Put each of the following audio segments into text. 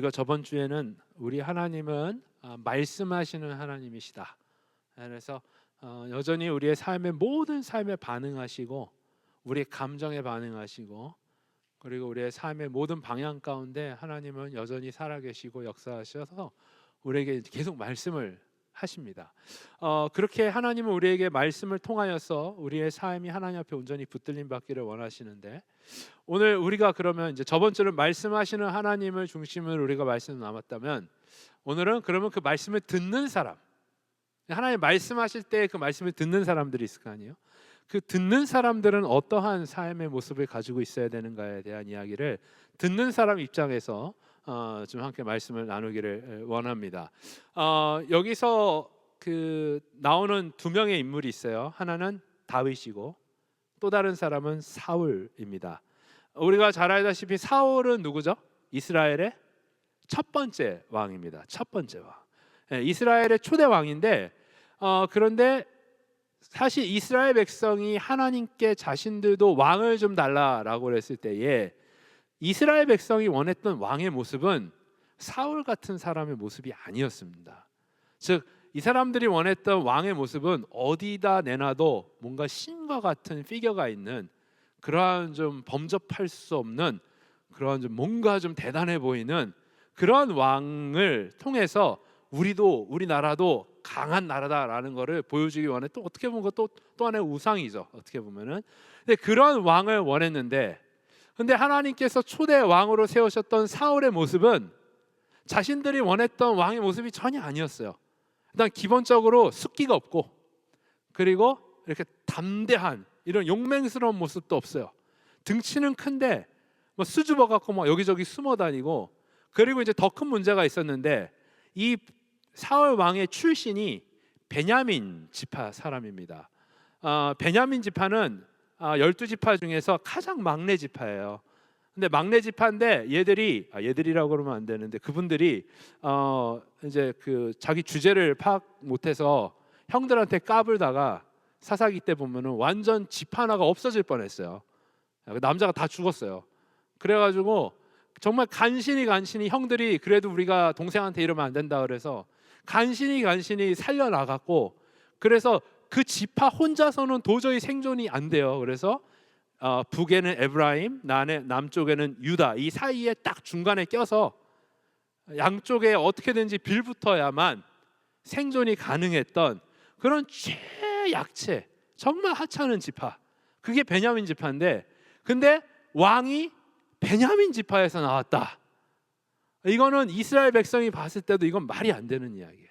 우리가 저번 주에는 우리 하나님은 아, 말씀하시는 하나님이시다. 그래서 어, 여전히 우리의 삶의 모든 삶에 반응하시고 우리의 감정에 반응하시고 그리고 우리의 삶의 모든 방향 가운데 하나님은 여전히 살아계시고 역사하셔서 우리에게 계속 말씀을 하십니다. 어, 그렇게 하나님은 우리에게 말씀을 통하여서 우리의 삶이 하나님 앞에 온전히 붙들림 받기를 원하시는데 오늘 우리가 그러면 이제 저번 주는 말씀하시는 하나님을 중심으로 우리가 말씀 남았다면 오늘은 그러면 그 말씀을 듣는 사람 하나님 말씀하실 때 그 말씀을 듣는 사람들이 있을 거 아니에요. 그 듣는 사람들은 어떠한 삶의 모습을 가지고 있어야 되는가에 대한 이야기를 듣는 사람 입장에서 어, 좀 함께 말씀을 나누기를 원합니다. 어, 여기서 그 나오는 두 명의 인물이 있어요. 하나는 다윗이고 또 다른 사람은 사울입니다. 우리가 잘 알다시피 사울은 누구죠? 이스라엘의 첫 번째 왕입니다. 첫 번째 왕. 예, 이스라엘의 초대 왕인데 어, 그런데 사실 이스라엘 백성이 하나님께 자신들도 왕을 좀 달라라고 그랬을 때에 이스라엘 백성이 원했던 왕의 모습은 사울 같은 사람의 모습이 아니었습니다. 즉 이 사람들이 원했던 왕의 모습은 어디다 내놔도 뭔가 신과 같은 피겨가 있는 그러한 좀 범접할 수 없는 그러한 좀 뭔가 좀 대단해 보이는 그런 왕을 통해서 우리도 우리나라도 강한 나라다라는 것을 보여주기 또 어떻게 보면 또, 또 하나의 우상이죠 어떻게 보면은 근데 그런 왕을 원했는데 근데 하나님께서 초대 왕으로 세우셨던 사울의 모습은 자신들이 원했던 왕의 모습이 전혀 아니었어요. 일단 기본적으로 숫기가 없고 그리고 이렇게 담대한 이런 용맹스러운 모습도 없어요. 등치는 큰데 뭐 수줍어 갖고 뭐 여기저기 숨어 다니고 그리고 이제 더 큰 문제가 있었는데 이 사울 왕의 출신이 베냐민 지파 사람입니다. 어, 베냐민 지파는 아, 열두 지파 중에서 가장 막내 지파예요. 근데 막내 지파인데 얘들이 아, 얘들이라고 그러면 안 되는데 그분들이 어 이제 그 자기 주제를 파악 못해서 형들한테 까불다가 사사기 때 보면은 완전 집 하나가 없어질 뻔했어요. 그 남자가 다 죽었어요. 그래가지고 정말 간신히 간신히 형들이 그래도 우리가 동생한테 이러면 안 된다 그래서 간신히 간신히 살려 나갔고 그래서 그 지파 혼자서는 도저히 생존이 안 돼요. 그래서 어, 북에는 에브라임, 남에, 남쪽에는 유다 이 사이에 딱 중간에 껴서 양쪽에 어떻게든지 빌붙어야만 생존이 가능했던 그런 최약체 정말 하찮은 지파 그게 베냐민 지파인데 근데 왕이 베냐민 지파에서 나왔다. 이거는 이스라엘 백성이 봤을 때도 이건 말이 안 되는 이야기예요.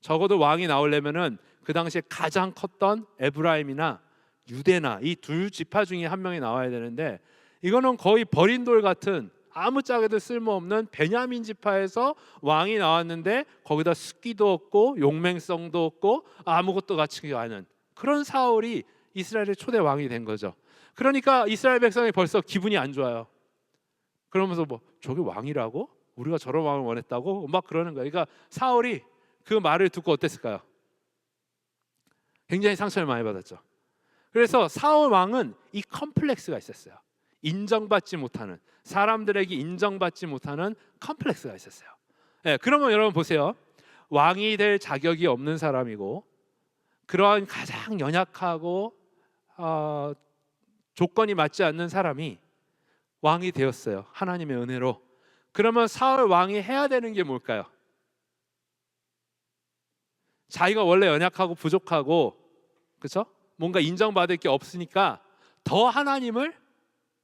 적어도 왕이 나오려면은 그 당시에 가장 컸던 에브라임이나 유대나 이 둘 지파 중에 한 명이 나와야 되는데 이거는 거의 버린 돌 같은 아무짝에도 쓸모없는 베냐민 지파에서 왕이 나왔는데 거기다 숫기도 없고 용맹성도 없고 아무것도 갖추지 않은 그런 사울이 이스라엘의 초대 왕이 된 거죠. 그러니까 이스라엘 백성이 벌써 기분이 안 좋아요. 그러면서 뭐 저게 왕이라고? 우리가 저런 왕을 원했다고? 막 그러는 거예요. 그러니까 사울이 그 말을 듣고 어땠을까요? 굉장히 상처를 많이 받았죠. 그래서 사울 왕은 이 컴플렉스가 있었어요. 인정받지 못하는 사람들에게 인정받지 못하는 컴플렉스가 있었어요. 네, 그러면 여러분 보세요. 왕이 될 자격이 없는 사람이고 그러한 가장 연약하고 어, 조건이 맞지 않는 사람이 왕이 되었어요. 하나님의 은혜로. 그러면 사울 왕이 해야 되는 게 뭘까요? 자기가 원래 연약하고 부족하고 그렇죠? 뭔가 인정받을 게 없으니까 더 하나님을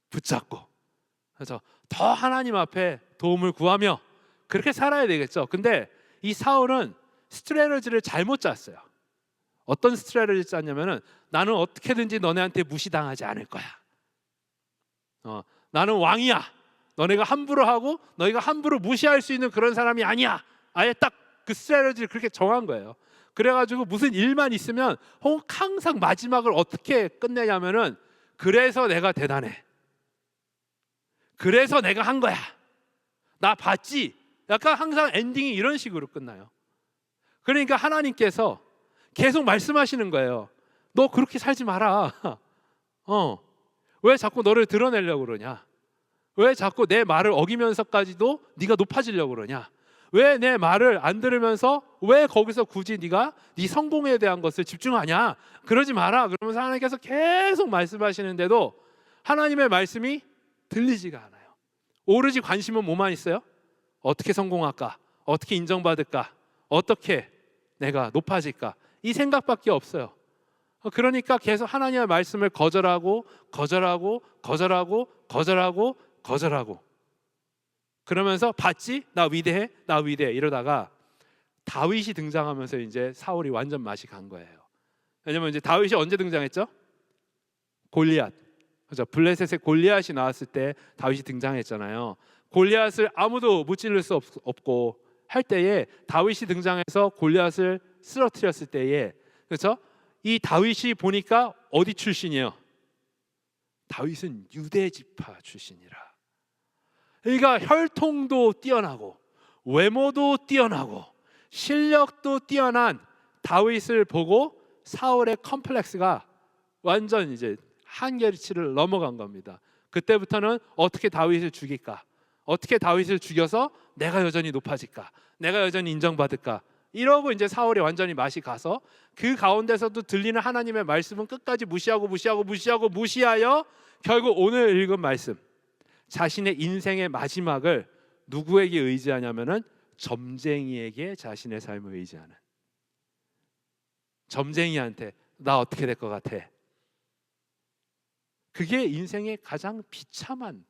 붙잡고 그래서 더 하나님 앞에 도움을 구하며 그렇게 살아야 되겠죠. 근데 이 사울은 스트레러지를 잘못 짰어요. 어떤 스트레러지 짰냐면은 나는 어떻게든지 너네한테 무시당하지 않을 거야. 어, 나는 왕이야. 너네가 함부로 하고 너희가 함부로 무시할 수 있는 그런 사람이 아니야. 아예 딱 그 스트레러지를 그렇게 정한 거예요. 그래가지고 무슨 일만 있으면 항상 마지막을 어떻게 끝내냐면은 그래서 내가 대단해. 그래서 내가 한 거야. 나 봤지. 약간 항상 엔딩이 이런 식으로 끝나요. 그러니까 하나님께서 계속 말씀하시는 거예요. 너 그렇게 살지 마라. 어. 왜 자꾸 너를 드러내려고 그러냐? 왜 자꾸 내 말을 어기면서까지도 네가 높아지려고 그러냐? 왜 내 말을 안 들으면서 왜 거기서 굳이 네가 네 성공에 대한 것을 집중하냐? 그러지 마라. 그러면서 하나님께서 계속 말씀하시는데도 하나님의 말씀이 들리지가 않아요. 오로지 관심은 뭐만 있어요? 어떻게 성공할까? 어떻게 인정받을까? 어떻게 내가 높아질까? 이 생각밖에 없어요. 어, 그러니까 계속 하나님의 말씀을 거절하고 거절하고 거절하고 거절하고 거절하고 그러면서 봤지? 나 위대해? 나 위대해 이러다가 다윗이 등장하면서 이제 사울이 완전 맛이 간 거예요. 왜냐면 이제 다윗이 언제 등장했죠? 골리앗. 그죠? 블레셋의 골리앗이 나왔을 때 다윗이 등장했잖아요. 골리앗을 아무도 무찌를 수 없, 없고 할 때에 다윗이 등장해서 골리앗을 쓰러뜨렸을 때에 그렇죠? 이 다윗이 보니까 어디 출신이에요? 다윗은 유대 지파 출신이라. 그러니까 혈통도 뛰어나고 외모도 뛰어나고 실력도 뛰어난 다윗을 보고 사울의 컴플렉스가 완전 이제 한계치를 넘어간 겁니다. 그때부터는 어떻게 다윗을 죽일까? 어떻게 다윗을 죽여서 내가 여전히 높아질까? 내가 여전히 인정받을까? 이러고 이제 사울이 완전히 맛이 가서 그 가운데서도 들리는 하나님의 말씀은 끝까지 무시하고 무시하고 무시하고 무시하여 결국 오늘 읽은 말씀 자신의 인생의 마지막을 누구에게 의지하냐면은 점쟁이에게 자신의 삶을 의지하는 점쟁이한테 나 어떻게 될 것 같아? 그게 인생의 가장 비참한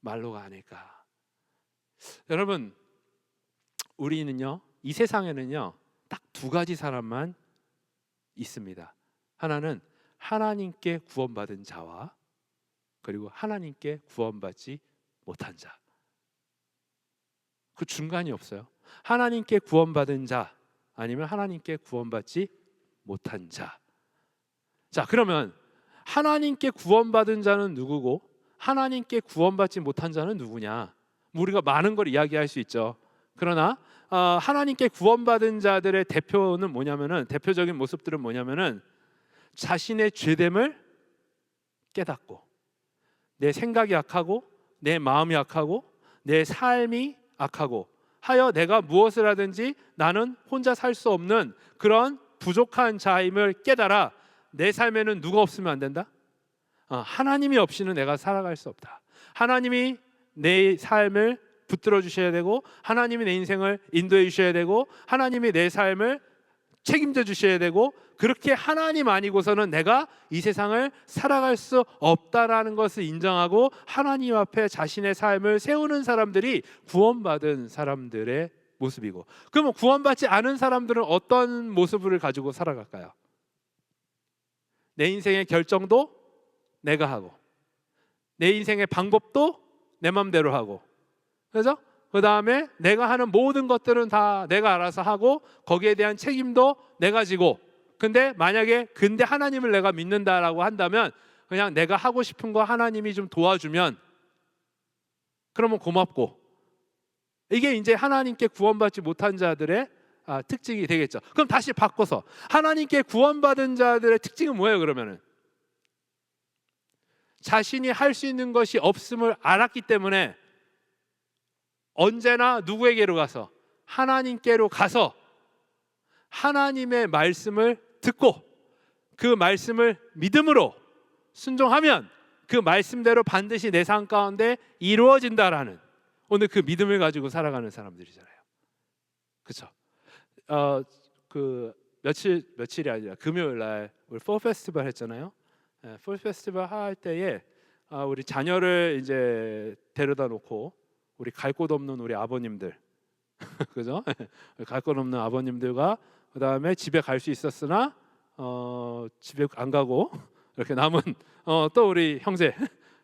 말로가 아닐까. 여러분, 우리는요, 이 세상에는요, 딱 두 가지 사람만 있습니다. 하나는 하나님께 구원받은 자와 그리고 하나님께 구원받지 못한 자. 그 중간이 없어요. 하나님께 구원받은 자 아니면 하나님께 구원받지 못한 자. 자, 그러면 하나님께 구원받은 자는 누구고 하나님께 구원받지 못한 자는 누구냐? 뭐 우리가 많은 걸 이야기할 수 있죠. 그러나 어, 하나님께 구원받은 자들의 대표는 뭐냐면은 대표적인 모습들은 뭐냐면은 자신의 죄됨을 깨닫고 내 생각이 악하고 내 마음이 악하고 내 삶이 악하고 하여 내가 무엇을 하든지 나는 혼자 살 수 없는 그런 부족한 자임을 깨달아 내 삶에는 누가 없으면 안 된다. 어, 하나님이 없이는 내가 살아갈 수 없다. 하나님이 내 삶을 붙들어 주셔야 되고 하나님이 내 인생을 인도해 주셔야 되고 하나님이 내 삶을 책임져 주셔야 되고 그렇게 하나님 아니고서는 내가 이 세상을 살아갈 수 없다라는 것을 인정하고 하나님 앞에 자신의 삶을 세우는 사람들이 구원받은 사람들의 모습이고 그러면 구원받지 않은 사람들은 어떤 모습을 가지고 살아갈까요? 내 인생의 결정도 내가 하고 내 인생의 방법도 내 맘대로 하고 그죠? 그 다음에 내가 하는 모든 것들은 다 내가 알아서 하고 거기에 대한 책임도 내가 지고 근데 만약에 근데 하나님을 내가 믿는다라고 한다면 그냥 내가 하고 싶은 거 하나님이 좀 도와주면 그러면 고맙고 이게 이제 하나님께 구원받지 못한 자들의 아, 특징이 되겠죠. 그럼 다시 바꿔서 하나님께 구원받은 자들의 특징은 뭐예요? 그러면은 자신이 할 수 있는 것이 없음을 알았기 때문에 언제나 누구에게로 가서 하나님께로 가서 하나님의 말씀을 듣고 그 말씀을 믿음으로 순종하면 그 말씀대로 반드시 내 삶 가운데 이루어진다라는 오늘 그 믿음을 가지고 살아가는 사람들이잖아요. 그렇죠? 어, 그 며칠 며칠이 아니라 금요일 날 우리 포 페스티벌 했잖아요. 예, 포 페스티벌 할 때에 아, 우리 자녀를 이제 데려다 놓고 우리 갈 곳 없는 우리 아버님들 그죠? 갈 곳 없는 아버님들과 그 다음에 집에 갈 수 있었으나 어, 집에 안 가고 이렇게 남은 어, 또 우리 형제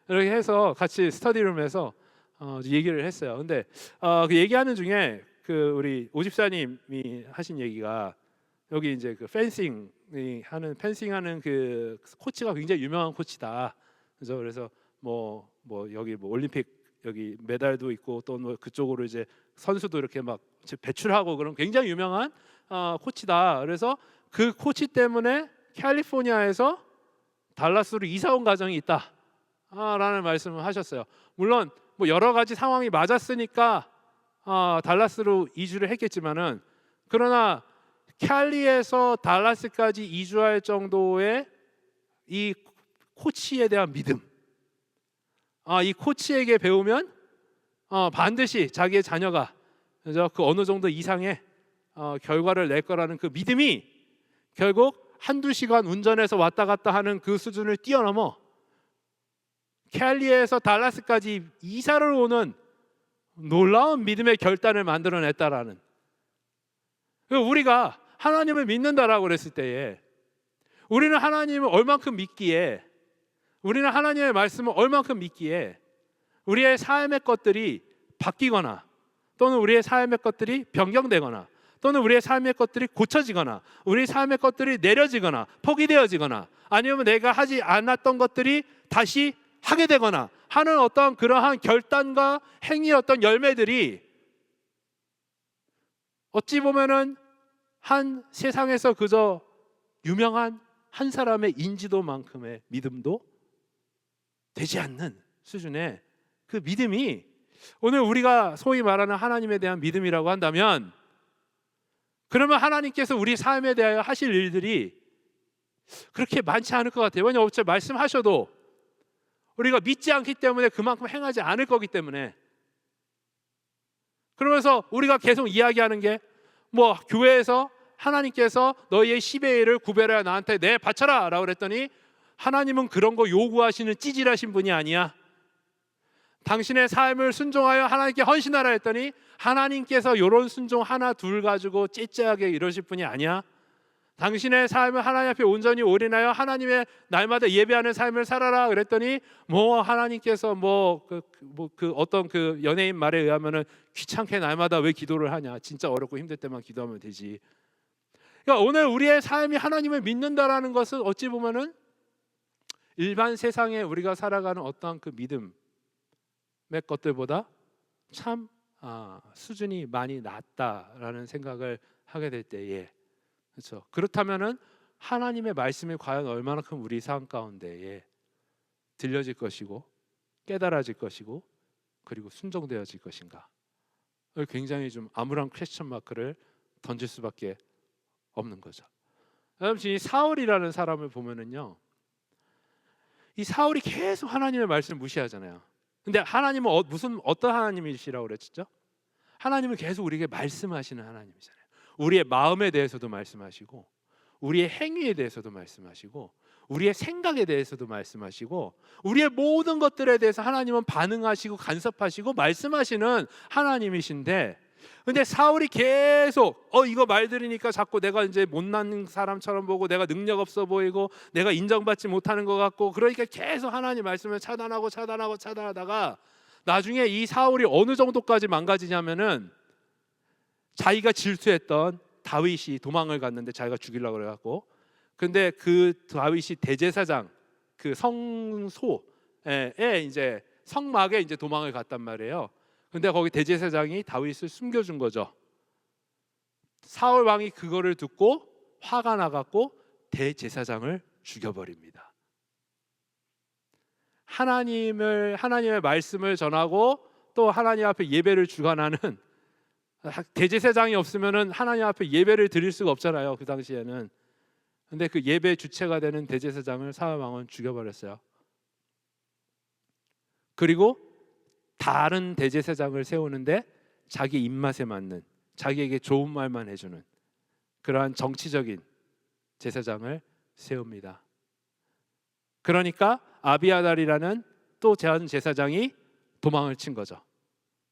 이렇게 해서 같이 스터디룸에서 어, 얘기를 했어요. 근데 어, 그 얘기하는 중에 그 우리 오집사님이 하신 얘기가 여기 이제 그 펜싱 하는 펜싱하는 그 코치가 굉장히 유명한 코치다. 그죠? 그래서 뭐뭐 여기 뭐 올림픽 여기 메달도 있고 또 뭐 그쪽으로 이제 선수도 이렇게 막 배출하고 그런 굉장히 유명한 어, 코치다. 그래서 그 코치 때문에 캘리포니아에서 달라스로 이사 온 가정이 있다. 아, 라는 말씀을 하셨어요. 물론 뭐 여러 가지 상황이 맞았으니까 어, 달라스로 이주를 했겠지만은 그러나 캘리에서 달라스까지 이주할 정도의 이 코치에 대한 믿음. 아, 이 코치에게 배우면 어, 반드시 자기의 자녀가 그죠? 그 어느 정도 이상의 어, 결과를 낼 거라는 그 믿음이 결국 한두 시간 운전해서 왔다 갔다 하는 그 수준을 뛰어넘어 캘리에서 달라스까지 이사를 오는 놀라운 믿음의 결단을 만들어냈다라는 그 우리가 하나님을 믿는다라고 그랬을 때에 우리는 하나님을 얼만큼 믿기에 우리는 하나님의 말씀을 얼만큼 믿기에 우리의 삶의 것들이 바뀌거나 또는 우리의 삶의 것들이 변경되거나 또는 우리의 삶의 것들이 고쳐지거나 우리 삶의 것들이 내려지거나 포기되어지거나 아니면 내가 하지 않았던 것들이 다시 하게 되거나 하는 어떤 그러한 결단과 행위의 어떤 열매들이 어찌 보면은 한 세상에서 그저 유명한 한 사람의 인지도만큼의 믿음도 되지 않는 수준의 그 믿음이 오늘 우리가 소위 말하는 하나님에 대한 믿음이라고 한다면 그러면 하나님께서 우리 삶에 대하여 하실 일들이 그렇게 많지 않을 것 같아요. 왜냐하면 어차피 말씀하셔도 우리가 믿지 않기 때문에 그만큼 행하지 않을 거기 때문에 그러면서 우리가 계속 이야기하는 게 뭐 교회에서 하나님께서 너희의 10의 1을 구별하여 나한테 내 바쳐라 라고 그랬더니 하나님은 그런 거 요구하시는 찌질하신 분이 아니야. 당신의 삶을 순종하여 하나님께 헌신하라 했더니 하나님께서 이런 순종 하나 둘 가지고 찌찌하게 이러실 분이 아니야. 당신의 삶을 하나님 앞에 온전히 올인하여 하나님의 날마다 예배하는 삶을 살아라 그랬더니 뭐 하나님께서 뭐그 뭐 그 어떤 그 연예인 말에 의하면은 귀찮게 날마다 왜 기도를 하냐 진짜 어렵고 힘들 때만 기도하면 되지. 그러니까 오늘 우리의 삶이 하나님을 믿는다라는 것은 어찌 보면은 일반 세상에 우리가 살아가는 어떠한 그 믿음의 것들보다 참 아, 수준이 많이 낮다라는 생각을 하게 될 때에 그렇죠. 그렇다면은 하나님의 말씀이 과연 얼마나큼 우리 삶 가운데에 들려질 것이고 깨달아질 것이고 그리고 순종되어질 것인가? 굉장히 좀 아무런 퀘스천 마크를 던질 수밖에 없는 거죠. 여러분 이 사울이라는 사람을 보면은요. 이 사울이 계속 하나님의 말씀을 무시하잖아요. 근데 하나님은 어, 무슨 어떤 하나님이시라고 그랬죠? 하나님은 계속 우리에게 말씀하시는 하나님이잖아요. 우리의 마음에 대해서도 말씀하시고 우리의 행위에 대해서도 말씀하시고 우리의 생각에 대해서도 말씀하시고 우리의 모든 것들에 대해서 하나님은 반응하시고 간섭하시고 말씀하시는 하나님이신데 근데 사울이 계속 어 이거 말 들으니까 자꾸 내가 이제 못난 사람처럼 보고 내가 능력 없어 보이고 내가 인정받지 못하는 것 같고 그러니까 계속 하나님 말씀을 차단하고 차단하고 차단하다가 나중에 이 사울이 어느 정도까지 망가지냐면은 자기가 질투했던 다윗이 도망을 갔는데 자기가 죽이려고 그래 갖고 근데 그 다윗이 대제사장 그 성소에 이제 성막에 이제 도망을 갔단 말이에요. 근데 거기 대제사장이 다윗을 숨겨준 거죠. 사울 왕이 그거를 듣고 화가 나갖고 대제사장을 죽여버립니다. 하나님을 하나님의 말씀을 전하고 또 하나님 앞에 예배를 주관하는 대제사장이 없으면은 하나님 앞에 예배를 드릴 수가 없잖아요. 그 당시에는. 근데 그 예배 주체가 되는 대제사장을 사울 왕은 죽여버렸어요. 그리고 다른 대제사장을 세우는데 자기 입맛에 맞는 자기에게 좋은 말만 해주는 그러한 정치적인 제사장을 세웁니다. 그러니까 아비아달이라는 또 제한 제사장이 도망을 친 거죠.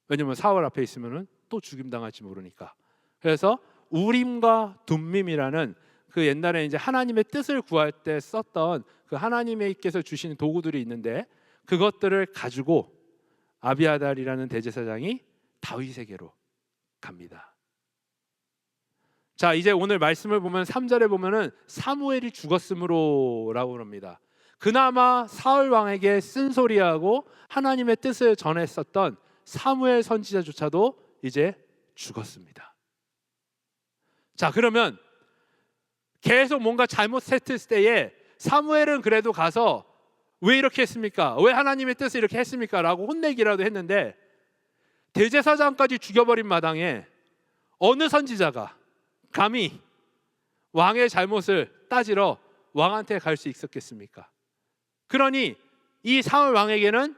왜냐면 사울 앞에 있으면은 또 죽임 당할지 모르니까. 그래서 우림과 둠밈이라는 그 옛날에 이제 하나님의 뜻을 구할 때 썼던 그 하나님께서 주시는 도구들이 있는데 그것들을 가지고 아비아달이라는 대제사장이 다윗에게로 갑니다. 자, 이제 오늘 말씀을 보면 3절에 보면은 사무엘이 죽었으므로라고 합니다. 그나마 사울 왕에게 쓴소리하고 하나님의 뜻을 전했었던 사무엘 선지자조차도 이제 죽었습니다. 자, 그러면 계속 뭔가 잘못했을 때에 사무엘은 그래도 가서 왜 이렇게 했습니까? 왜 하나님의 뜻을 이렇게 했습니까? 라고 혼내기라도 했는데 대제사장까지 죽여버린 마당에 어느 선지자가 감히 왕의 잘못을 따지러 왕한테 갈 수 있었겠습니까? 그러니 이 사울 왕에게는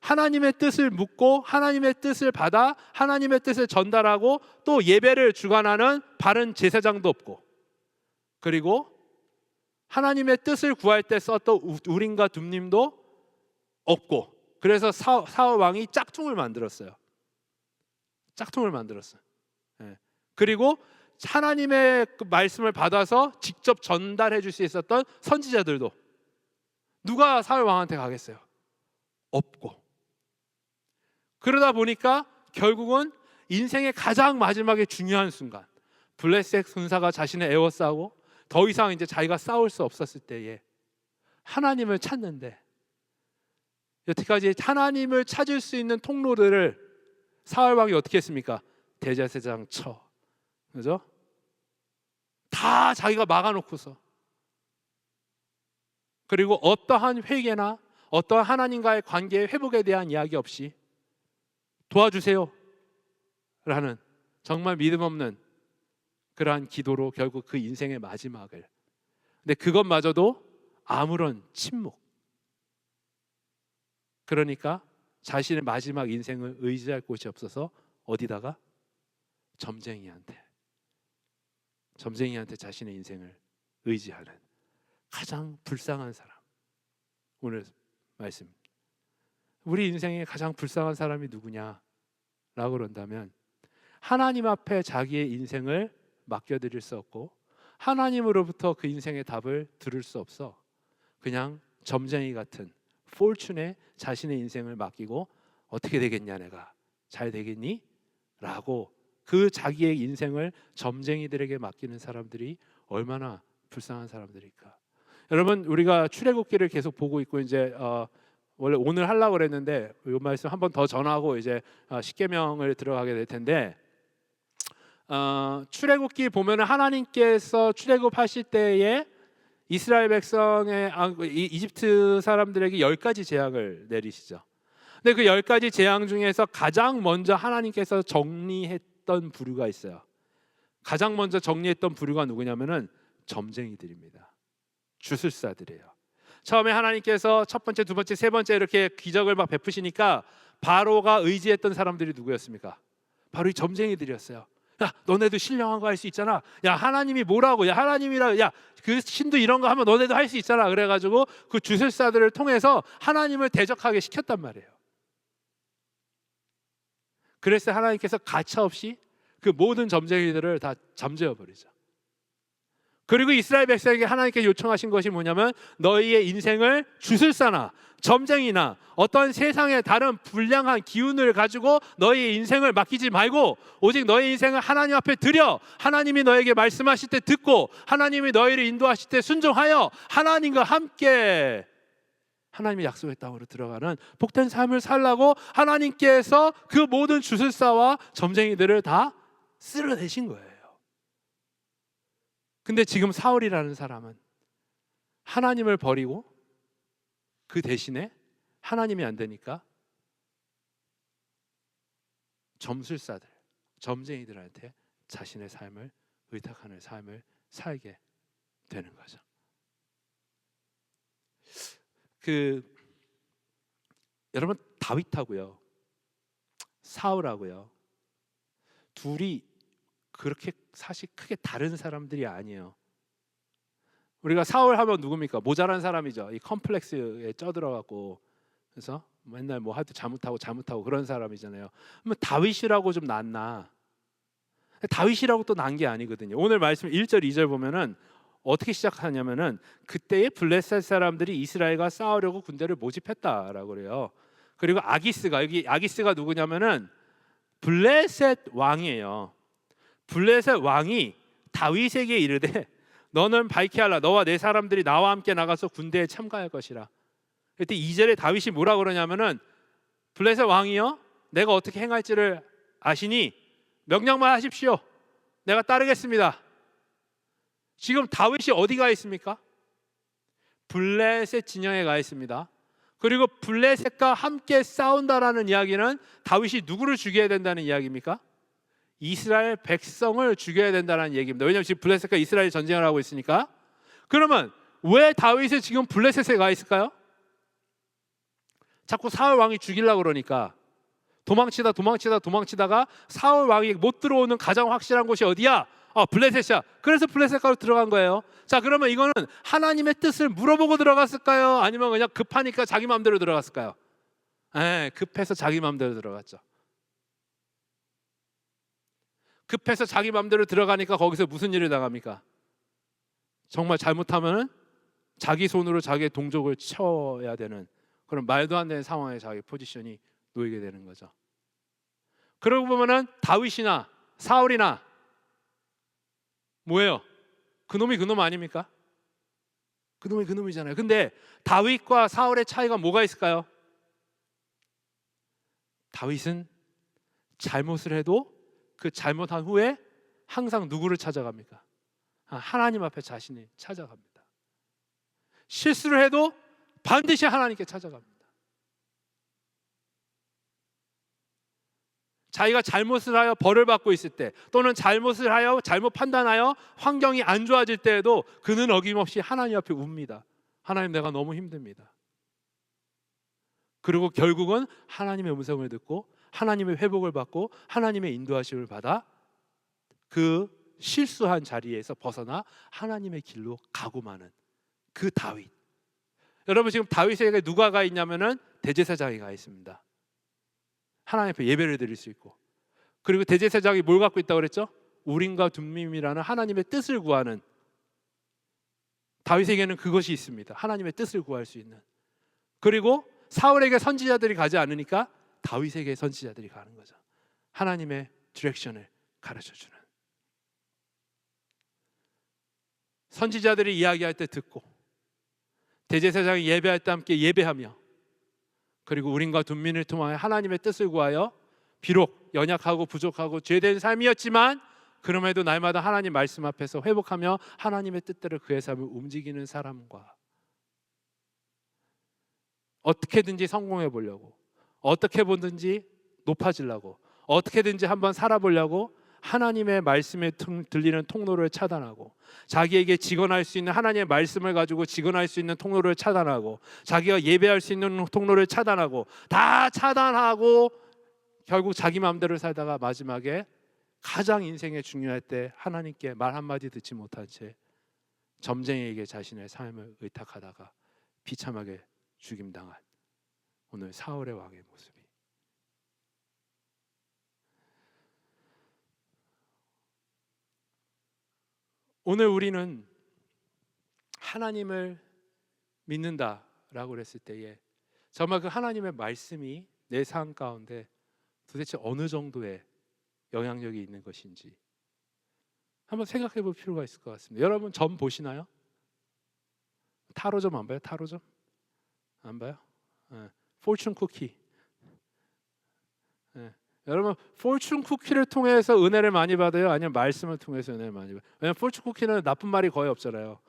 하나님의 뜻을 묻고 하나님의 뜻을 받아 하나님의 뜻을 전달하고 또 예배를 주관하는 바른 제사장도 없고 그리고 하나님의 뜻을 구할 때 썼던 우- 우림과 둠님도 없고 그래서 사, 사울 왕이 짝퉁을 만들었어요. 짝퉁을 만들었어요. 예. 그리고 하나님의 그 말씀을 받아서 직접 전달해 줄 수 있었던 선지자들도 누가 사울 왕한테 가겠어요? 없고 그러다 보니까 결국은 인생의 가장 마지막에 중요한 순간 블레셋 군사가 자신을 에워싸고 더 이상 이제 자기가 싸울 수 없었을 때에 하나님을 찾는데 여태까지 하나님을 찾을 수 있는 통로들을 사울 왕이 어떻게 했습니까? 대제사장 쳐 그죠? 다 자기가 막아놓고서 그리고 어떠한 회개나 어떠한 하나님과의 관계의 회복에 대한 이야기 없이 도와주세요 라는 정말 믿음 없는 그러한 기도로 결국 그 인생의 마지막을. 근데 그것마저도 아무런 침묵. 그러니까 자신의 마지막 인생을 의지할 곳이 없어서 어디다가? 점쟁이한테. 점쟁이한테 자신의 인생을 의지하는 가장 불쌍한 사람. 오늘 말씀. 우리 인생에 가장 불쌍한 사람이 누구냐 라고 그런다면 하나님 앞에 자기의 인생을 맡겨드릴 수 없고 하나님으로부터 그 인생의 답을 들을 수 없어 그냥 점쟁이 같은 폴춘에 자신의 인생을 맡기고 어떻게 되겠냐 내가 잘 되겠니? 라고 그 자기의 인생을 점쟁이들에게 맡기는 사람들이 얼마나 불쌍한 사람들일까? 여러분 우리가 출애굽기를 계속 보고 있고 이제 어, 원래 오늘 하려고 그랬는데 이 말씀 한 번 더 전하고 이제 어, 십계명을 들어가게 될 텐데 어, 출애굽기 보면은 하나님께서 출애굽하실 때에 이스라엘 백성의 아, 이- 이집트 사람들에게 열 가지 재앙을 내리시죠. 근데 그 열 가지 재앙 중에서 가장 먼저 하나님께서 정리했던 부류가 있어요. 가장 먼저 정리했던 부류가 누구냐면은 점쟁이들입니다. 주술사들이에요. 처음에 하나님께서 첫 번째, 두 번째, 세 번째 이렇게 기적을 막 베푸시니까 바로가 의지했던 사람들이 누구였습니까? 바로 이 점쟁이들이었어요. 야, 너네도 신령한 거 할 수 있잖아. 야, 하나님이 뭐라고? 야, 하나님이라. 야, 그 신도 이런 거 하면 너네도 할 수 있잖아. 그래가지고 그 주술사들을 통해서 하나님을 대적하게 시켰단 말이에요. 그래서 하나님께서 가차 없이 그 모든 점쟁이들을 다 잠재워 버리죠. 그리고 이스라엘 백성에게 하나님께 요청하신 것이 뭐냐면 너희의 인생을 주술사나 점쟁이나 어떤 세상의 다른 불량한 기운을 가지고 너희의 인생을 맡기지 말고 오직 너희 인생을 하나님 앞에 드려 하나님이 너에게 말씀하실 때 듣고 하나님이 너희를 인도하실 때 순종하여 하나님과 함께 하나님이 약속의 땅으로 들어가는 복된 삶을 살라고 하나님께서 그 모든 주술사와 점쟁이들을 다 쓸어내신 거예요. 근데 지금 사울이라는 사람은 하나님을 버리고 그 대신에 하나님이 안 되니까 점술사들, 점쟁이들한테 자신의 삶을 의탁하는 삶을 살게 되는 거죠. 그 여러분 다윗하고요, 사울하고요, 둘이 그렇게 사실 크게 다른 사람들이 아니에요. 우리가 사울 하면 누굽니까? 모자란 사람이죠. 이 컴플렉스에 쪄들어갖고 그래서 맨날 뭐 하도 잘못하고 잘못하고 그런 사람이잖아요. 그러면 다윗이라고 좀 낫나? 다윗이라고 또 난 게 아니거든요. 오늘 말씀 1절 2절 보면은 어떻게 시작하냐면은 그때의 블레셋 사람들이 이스라엘과 싸우려고 군대를 모집했다라고 그래요. 그리고 아기스가 여기 아기스가 누구냐면은 블레셋 왕이에요. 블레셋 왕이 다윗에게 이르되 너는 하라 너와 내 사람들이 나와 함께 나가서 군대에 참가할 것이라. 그때 2절에 다윗이 뭐라 그러냐면은 블레셋 왕이요 내가 어떻게 행할지를 아시니 명령만 하십시오. 내가 따르겠습니다. 지금 다윗이 어디 가 있습니까? 블레셋 진영에 가 있습니다. 그리고 블레셋과 함께 싸운다라는 이야기는 다윗이 누구를 죽여야 된다는 이야기입니까? 이스라엘 백성을 죽여야 된다는 얘기입니다. 왜냐하면 지금 블레셋과 이스라엘 전쟁을 하고 있으니까. 그러면 왜 다윗이 지금 블레셋에 가 있을까요? 자꾸 사울 왕이 죽이려고 그러니까 도망치다 도망치다 도망치다가 사울 왕이 못 들어오는 가장 확실한 곳이 어디야? 아 블레셋이야. 그래서 블레셋가로 들어간 거예요. 자 그러면 이거는 하나님의 뜻을 물어보고 들어갔을까요? 아니면 그냥 급하니까 자기 마음대로 들어갔을까요? 에 급해서 자기 마음대로 들어갔죠. 급해서 자기 마음대로 들어가니까 거기서 무슨 일을 당합니까? 정말 잘못하면 자기 손으로 자기의 동족을 쳐야 되는 그런 말도 안 되는 상황에 자기 포지션이 놓이게 되는 거죠. 그러고 보면은 다윗이나 사울이나 뭐예요? 그놈이 그놈 아닙니까? 그놈이 그놈이잖아요. 근데 다윗과 사울의 차이가 뭐가 있을까요? 다윗은 잘못을 해도 그 잘못한 후에 항상 누구를 찾아갑니까? 아, 하나님 앞에 자신이 찾아갑니다. 실수를 해도 반드시 하나님께 찾아갑니다. 자기가 잘못을 하여 벌을 받고 있을 때 또는 잘못을 하여 잘못 판단하여 환경이 안 좋아질 때에도 그는 어김없이 하나님 앞에 웁니다. 하나님 내가 너무 힘듭니다. 그리고 결국은 하나님의 음성을 듣고 하나님의 회복을 받고 하나님의 인도하심을 받아 그 실수한 자리에서 벗어나 하나님의 길로 가고 마는 그 다윗. 여러분 지금 다윗에게 누가 가 있냐면은 대제사장이 가 있습니다. 하나님 앞에 예배를 드릴 수 있고 그리고 대제사장이 뭘 갖고 있다고 그랬죠? 우림과 둠밈이라는 하나님의 뜻을 구하는 다윗에게는 그것이 있습니다. 하나님의 뜻을 구할 수 있는 그리고 사울에게 선지자들이 가지 않으니까 다윗에게 선지자들이 가는 거죠. 하나님의 디렉션을 가르쳐 주는 선지자들이 이야기할 때 듣고 대제사장이 예배할 때 함께 예배하며 그리고 우린과 둔민을 통하여 하나님의 뜻을 구하여 비록 연약하고 부족하고 죄된 삶이었지만 그럼에도 날마다 하나님 말씀 앞에서 회복하며 하나님의 뜻대로 그의 삶을 움직이는 사람과 어떻게든지 성공해 보려고 어떻게 보든지 높아지려고 어떻게든지 한번 살아보려고 하나님의 말씀에 들리는 통로를 차단하고 자기에게 직언할 수 있는 하나님의 말씀을 가지고 직언할 수 있는 통로를 차단하고 자기가 예배할 수 있는 통로를 차단하고 다 차단하고 결국 자기 마음대로 살다가 마지막에 가장 인생에 중요할 때 하나님께 말 한마디 듣지 못한 채 점쟁이에게 자신의 삶을 의탁하다가 비참하게 죽임당한 오늘 사울의 왕의 모습이 오늘 우리는 하나님을 믿는다라고 그랬을 때에 정말 그 하나님의 말씀이 내 삶 가운데 도대체 어느 정도의 영향력이 있는 것인지 한번 생각해 볼 필요가 있을 것 같습니다. 여러분 점 보시나요? 타로점 안 봐요? 타로점 안 봐요? 네. 포춘 쿠키. 네. 여러분 포춘 쿠키를 통해서 은혜를 많이 받아요? 아니면 말씀을 통해서 은혜를 많이 받아요? 왜냐면 포춘 쿠키는 나쁜 말이 거의 없잖아요.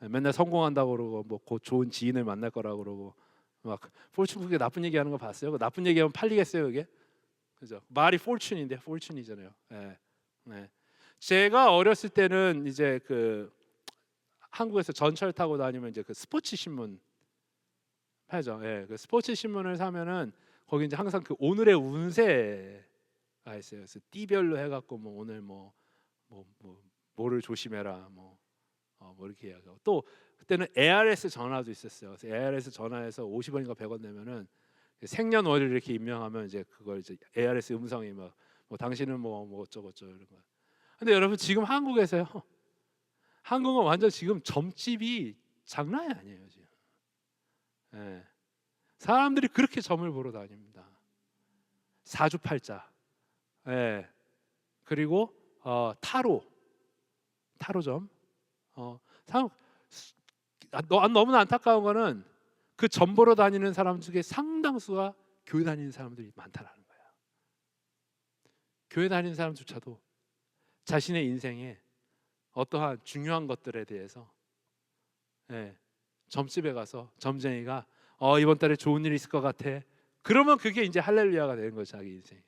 네, 맨날 성공한다고 그러고 뭐 곧 좋은 지인을 만날 거라고 그러고 막 포춘 쿠키 나쁜 얘기하는 거 봤어요? 그 나쁜 얘기하면 팔리겠어요, 이게? 그죠? 말이 포춘인데 포춘이잖아요. 네. 네. 제가 어렸을 때는 이제 그 한국에서 전철 타고 다니면 이제 그 스포츠 신문 팔죠. 예, 그 스포츠 신문을 사면은 거기 이제 항상 그 오늘의 운세가 있어요. 그래서 띠별로 해갖고 뭐 오늘 뭐 뭐 뭐 뭐, 를 조심해라 뭐, 어, 뭐 이렇게 이야기하고 또 그때는 ARS 전화도 있었어요. 그래서 ARS 전화해서 50원인가 100원 내면은 생년월일 이렇게 입력하면 이제 그걸 이제 ARS 음성이 막 뭐 당신은 뭐뭐 뭐 어쩌고 저쩌고 이런 거. 근데 여러분 지금 한국에서요. 한국은 완전 지금 점집이 장난이 아니에요 지금. 예. 사람들이 그렇게 점을 보러 다닙니다. 사주팔자, 예. 그리고 어, 타로, 타로점. 어, 참 아, 너무나 안타까운 거는 그 점 보러 다니는 사람 중에 상당수가 교회 다니는 사람들이 많다라는 거예요. 교회 다니는 사람조차도 자신의 인생에 어떠한 중요한 것들에 대해서 예, 점집에 가서 점쟁이가 어 이번 달에 좋은 일 있을 것 같아. 그러면 그게 이제 할렐루야가 되는 거죠 자기 인생.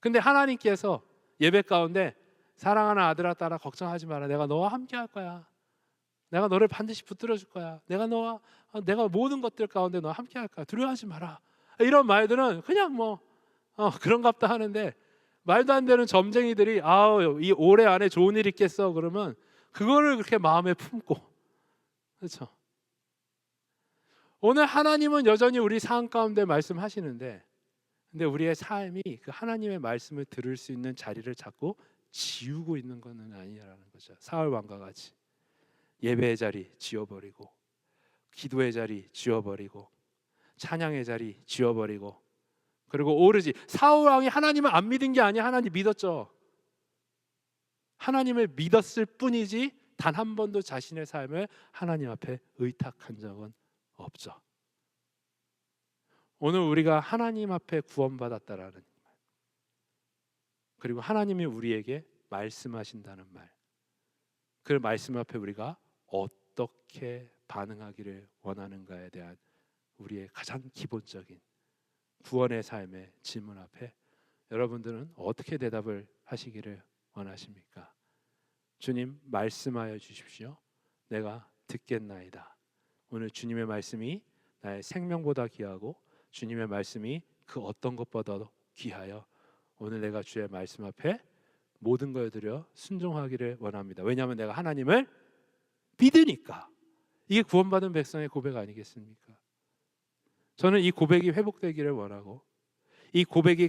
근데 하나님께서 예배 가운데 사랑하는 아들아 딸아 걱정하지 마라. 내가 너와 함께 할 거야. 내가 너를 반드시 붙들어 줄 거야. 내가 너와 어, 내가 모든 것들 가운데 너와 함께 할 거야. 두려워하지 마라. 이런 말들은 그냥 뭐 어, 그런갑다 하는데 말도 안 되는 점쟁이들이 아우 이 올해 안에 좋은 일 있겠어 그러면 그거를 그렇게 마음에 품고 그렇죠. 오늘 하나님은 여전히 우리 삶 가운데 말씀하시는데 근데 우리의 삶이 그 하나님의 말씀을 들을 수 있는 자리를 자꾸 지우고 있는 것은 아니라는 거죠. 사울 왕과 같이 예배의 자리 지워버리고 기도의 자리 지워버리고 찬양의 자리 지워버리고 그리고 오르지 사울 왕이 하나님을 안 믿은 게 아니야 하나님 믿었죠. 하나님을 믿었을 뿐이지 단 한 번도 자신의 삶을 하나님 앞에 의탁한 적은 없죠. 오늘 우리가 하나님 앞에 구원받았다라는 말. 그리고 하나님이 우리에게 말씀하신다는 말. 그 말씀 앞에 우리가 어떻게 반응하기를 원하는가에 대한 우리의 가장 기본적인 구원의 삶의 질문 앞에 여러분들은 어떻게 대답을 하시기를 원하십니까? 주님 말씀하여 주십시오. 내가 듣겠나이다. 오늘 주님의 말씀이 나의 생명보다 귀하고 주님의 말씀이 그 어떤 것보다도 귀하여 오늘 내가 주의 말씀 앞에 모든 걸 드려 순종하기를 원합니다. 왜냐하면 내가 하나님을 믿으니까 이게 구원받은 백성의 고백 아니겠습니까? 저는 이 고백이 회복되기를 원하고 이 고백이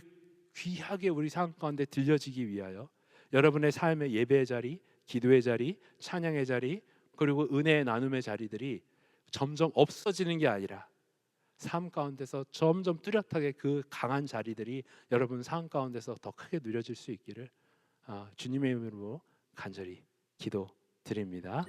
귀하게 우리 삶 가운데 들려지기 위하여 여러분의 삶의 예배의 자리, 기도의 자리, 찬양의 자리, 그리고 은혜의 나눔의 자리들이 점점 없어지는 게 아니라 삶 가운데서 점점 뚜렷하게 그 강한 자리들이 여러분 삶 가운데서 더 크게 누려질 수 있기를 아, 주님의 이름으로 간절히 기도드립니다.